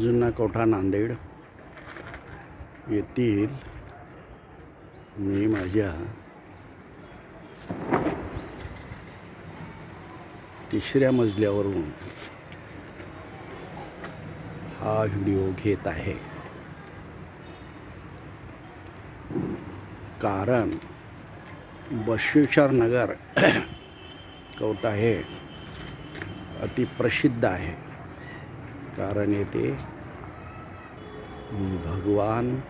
जुना कोठा नांदेड? येथील मी माझ्या तिसऱ्या मजल्यावरून हा व्हिडिओ घेत आहे. कारण बशेश्वर नगर कवटा हे अतिप्रसिद्ध आहे. कारण येथे भगवान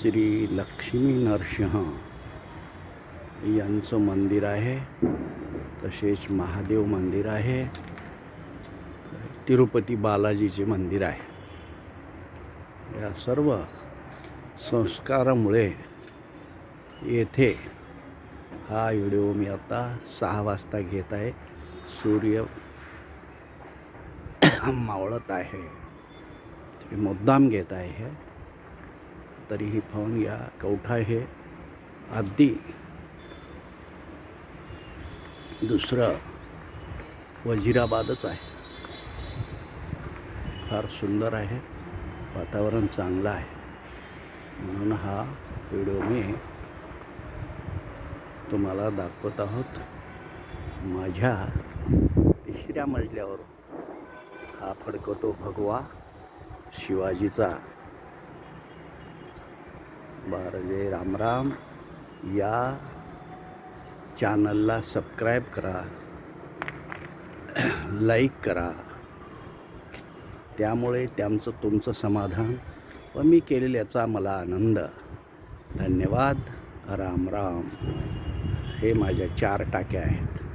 श्री लक्ष्मी नरसिंह यांचं मंदिर आहे. तसेच महादेव मंदिर आहे. तिरुपती बालाजीचे मंदिर आहे. या सर्व संस्कारामुळे येथे हा व्हिडिओ मी आता सहा वाजता घेत आहे. सूर्य मावळत आहे. तरी मुद्दाम घेत आहे. तरीही पाहून या कवठा हे अगदी दुसरं वजिराबादच आहे. फार सुंदर आहे. वातावरण चांगलं आहे. म्हणून हा व्हिडिओ मी तुम्हाला दाखवत आहोत. माझ्या तिसऱ्या मजल्यावर हा फडकतो भगवा शिवाजीचा. बरं जय रामराम या चॅनलला सबस्क्राईब करा. लाईक करा. त्यामुळे त्यांचं तुमचं समाधान व मी केलेल्याचा मला आनंद. धन्यवाद. राम राम. हे माझ्या चार टाक्या आहेत.